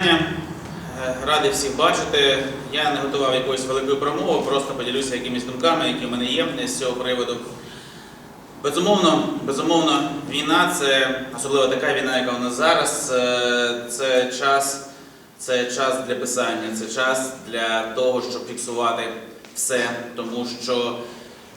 Е, Радий всіх бачити. Я не готував якоїсь великої промови, просто поділюся якимись думками, які в мене є з цього приводу. Безумовно, безумовно, війна це особливо така війна, яка у нас зараз. е, Це час, це час для писання, це час для того, щоб фіксувати все, тому що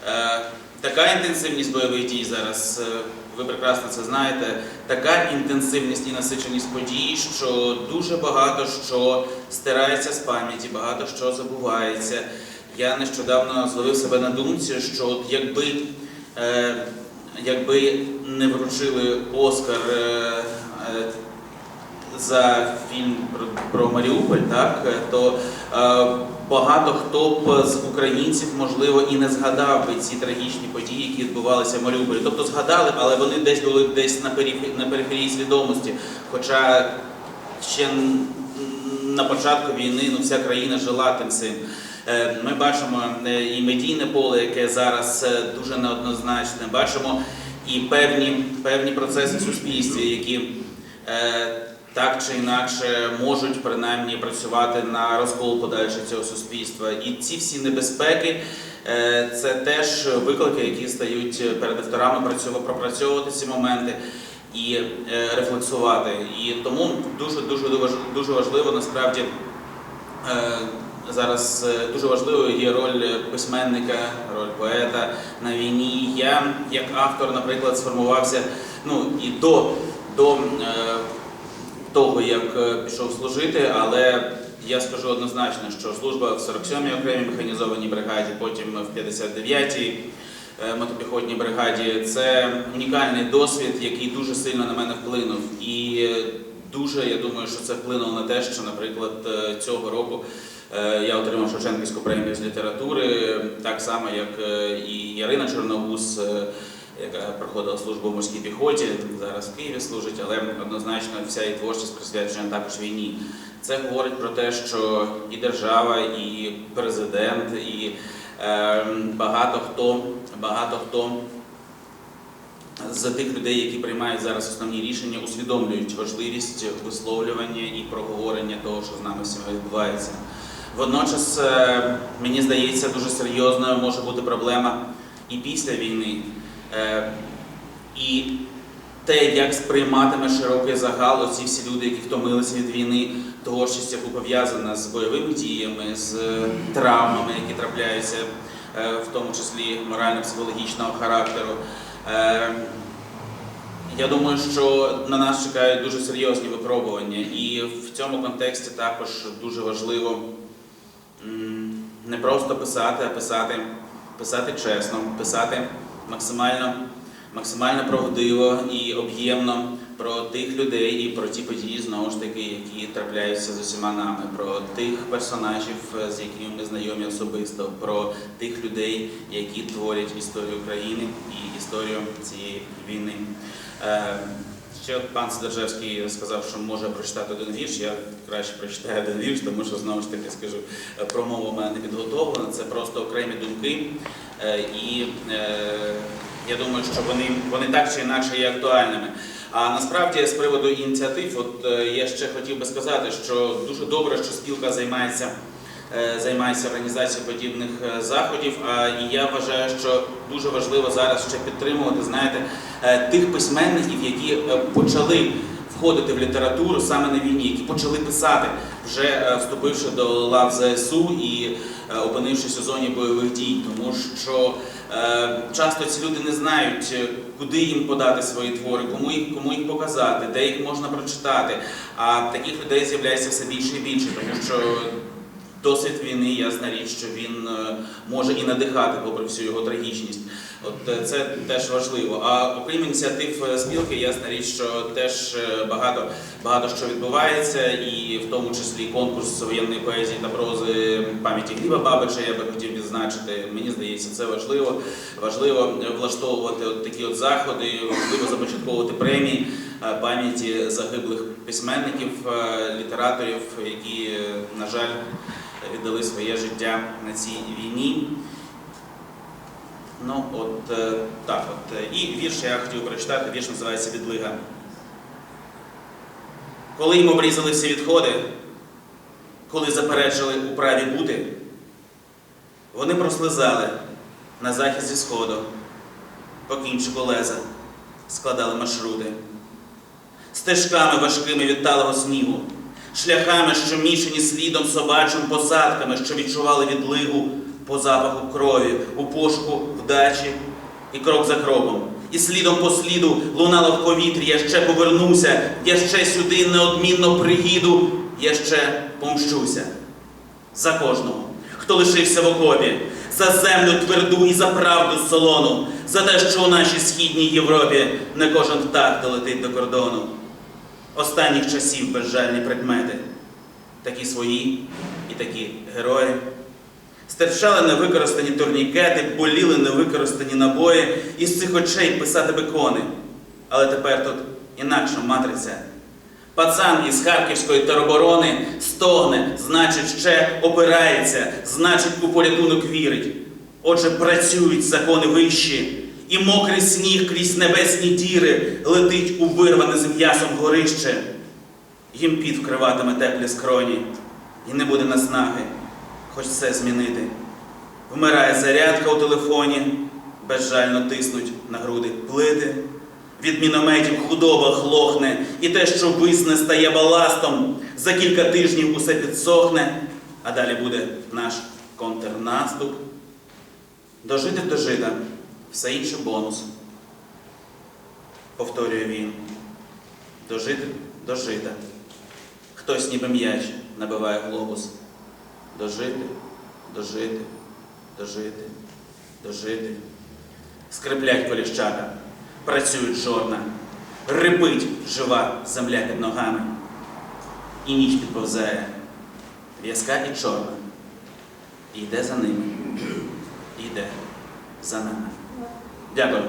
е, така інтенсивність бойових дій зараз, е, ви прекрасно це знаєте, така інтенсивність і насиченість подій, що дуже багато що стирається з пам'яті, багато що забувається. Я нещодавно зловив себе на думці, що от якби, е, якби не вручили Оскар е, е, за фільм про, Маріуполь, так, то е, багато хто б з українців, можливо, і не згадав би ці трагічні події, які відбувалися в Маріуполі. Тобто згадали, але вони десь були десь на периферії, на периферії свідомості. Хоча ще на початку війни ну, вся країна жила тим цим. Е, Ми бачимо е, і медійне поле, яке зараз дуже неоднозначне. Бачимо і певні, певні процеси в суспільстві, які так чи інакше можуть принаймні працювати на розкол подальше цього суспільства. І ці всі небезпеки е, це теж виклики, які стають перед авторами пропрацьовувати ці моменти і е, рефлексувати. І тому дуже дуже дуже- важливо насправді. Е, Зараз дуже важливою є роль письменника, роль поета на війні. Я, як автор, наприклад, сформувався ну, і до, до того, як е, пішов служити, але я скажу однозначно, що служба в 47-й окремій механізованій бригаді, потім в 59-й е, мотопіхотній бригаді це унікальний досвід, який дуже сильно на мене вплинув. І е, дуже я думаю, що це вплинуло на те, що, наприклад, цього року я отримав Шевченківську премію з літератури, так само, як і Ярина Чорногуз. Яка проходила службу в морській піхоті, зараз в Києві служить, але однозначно вся її творчість присвячена також війні. Це говорить про те, що і держава, і президент, і е, багато хто, багато хто з тих людей, які приймають зараз основні рішення, усвідомлюють важливість висловлювання і проговорення того, що з нами всіма відбувається. Водночас, е, мені здається, дуже серйозною може бути проблема і після війни. Е, І те, як сприйматиме широкий загал оці всі люди, які втомилися від війни, творчість, яку пов'язана з бойовими діями, з е, травмами, які трапляються, е, в тому числі морально-психологічного характеру. Я думаю, що на нас чекають дуже серйозні випробування, і в цьому контексті також дуже важливо не просто писати, а писати, писати чесно, писати максимально, максимально правдиво і об'ємно про тих людей і про ті події, знову ж таки, які трапляються з усіма нами, про тих персонажів, з якими ми знайомі особисто, про тих людей, які творять історію України і історію цієї війни. Е, Ще пан Сидержевський сказав, що може прочитати один вірш. Я краще прочитаю один вірш, тому що знову ж таки скажу, промова в мене не підготовлена. Це просто окремі думки. Е, І е, я думаю, що вони, вони так чи інакше є актуальними. А насправді з приводу ініціатив, от е, я ще хотів би сказати, що дуже добре, що спілка займається. Займається організацією подібних заходів, а і я вважаю, що дуже важливо зараз ще підтримувати, знаєте, тих письменників, які почали входити в літературу саме на війні, які почали писати, вже е, вступивши до лав ЗСУ і е, опинившись у зоні бойових дій, тому що е, часто ці люди не знають, куди їм подати свої твори, кому їх, кому їх показати, де їх можна прочитати. А таких людей з'являється все більше і більше, тому що досвід війни, ясна річ, що він може і надихати, попри всю його трагічність. От е, це теж важливо. А окрім ініціатив е, спілки, ясна річ, що теж е, багато, багато що відбувається, і в тому числі конкурс воєнної поезії та прози пам'яті Гліба Бабича, я би хотів відзначити. Мені здається, це важливо. Важливо влаштовувати от такі от заходи, важливо започатковувати премії пам'яті загиблих письменників, літераторів, які, на жаль, віддали своє життя на цій війні. Ну, от е, так, от. е, І вірш я хотів прочитати, вірш називається Відлига. Коли їм обрізали всі відходи, коли заперечили у праві бути, вони прослизали на захід зі сходу, по кінчику леза, складали маршрути, стежками важкими від талого снігу, шляхами, що мішані слідом собачим посадками, що відчували відлигу по запаху крові, у пошуку вдачі і крок за кроком. І слідом по сліду лунало в повітрі, я ще повернуся, я ще сюди неодмінно приїду, я ще помщуся за кожного, хто лишився в окопі, за землю тверду і за правду солону, за те, що у нашій східній Європі не кожен птах долетить до кордону. Останніх часів безжальні предмети, такі свої і такі герої. Стирчали невикористані турнікети, боліли невикористані набої, і з цих очей писати бекони. Але тепер тут інакша матриця. Пацан із Харківської тероборони стогне, значить, ще опирається, значить, у порятунок вірить. Отже, працюють закони вищі, і мокрий сніг крізь небесні діри летить у вирване з м'ясом горище. Їм під вкриватиме теплі скроні, і не буде наснаги, хоч все змінити. Вмирає зарядка у телефоні, безжально тиснуть на груди плити. Від мінометів худоба глохне, і те, що висне, стає баластом. За кілька тижнів усе підсохне, а далі буде наш контрнаступ. Дожити дожита, все інше бонус. Повторює він. Дожити дожита. Хтось ніби м'яч набиває глобус. Дожити, дожити, дожити, дожити. Скриплять коліщака, працюють жорна, рипить жива земля під ногами. І ніч підповзає, в'язка і чорна. І йде за ними, і йде за нами. Дякую.